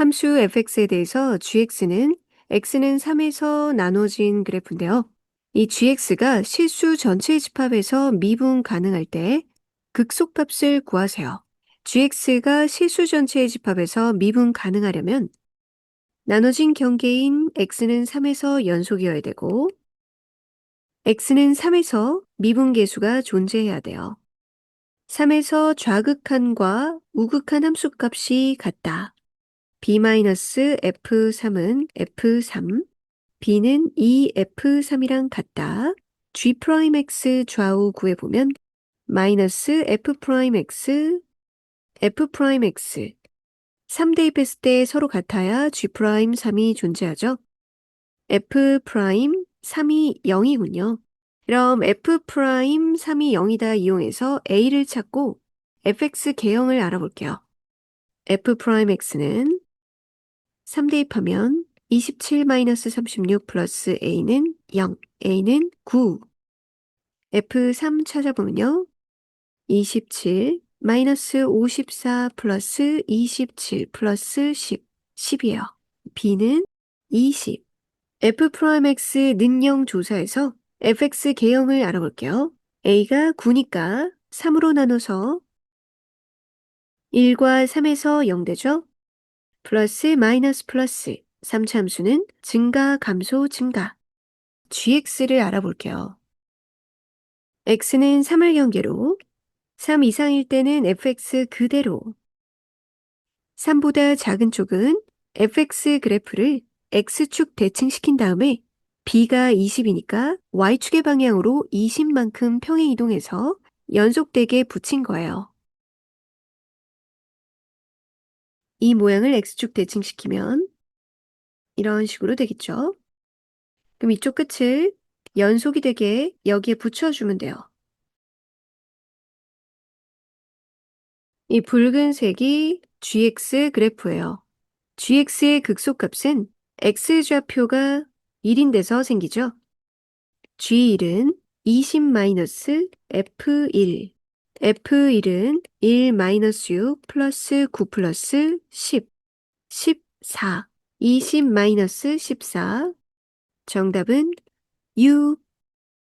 함수 fx에 대해서 gx는 x는 3에서 나눠진 그래프인데요. 이 gx가 실수 전체 집합에서 미분 가능할 때 극소값을 구하세요. gx가 실수 전체의 집합에서 미분 가능하려면 나눠진 경계인 x는 3에서 연속이어야 되고 x는 3에서 미분계수가 존재해야 돼요. 3에서 좌극한과 우극한 함수값이 같다. B-f3은 f3, b는 2f3이랑 같다. g'x 좌우 구해보면 마이너스 f'x, f'x 3 대입했을 때 서로 같아야 g'3이 존재하죠. f'3이 0이군요. 그럼 f'3이 0이다 이용해서 a를 찾고 fx 개형을 알아볼게요. f'x는 3 대입하면 27-36 플러스 a는 0, a는 9. f3 찾아보면요. 27 마이너스 54 플러스 27 플러스 10, 10이에요. b는 20. f'x 능령 조사에서 fx 개형을 알아볼게요. a가 9니까 3으로 나눠서 1과 3에서 0 되죠? 플러스 마이너스 플러스 3참수는 증가 감소 증가 gx를 알아볼게요. x는 3을 경계로 3 이상일 때는 fx 그대로 3보다 작은 쪽은 fx 그래프를 x축 대칭시킨 다음에 b가 20이니까 y축의 방향으로 20만큼 평행 이동해서 연속되게 붙인 거예요. 이 모양을 x축 대칭시키면 이런 식으로 되겠죠. 그럼 이쪽 끝을 연속이 되게 여기에 붙여주면 돼요. 이 붉은색이 gx 그래프예요. gx의 극소값은 x좌표가 1인 데서 생기죠. g1은 20-f1, f1은 1-6 플러스 9 플러스 10, 14, 20-14. 정답은 U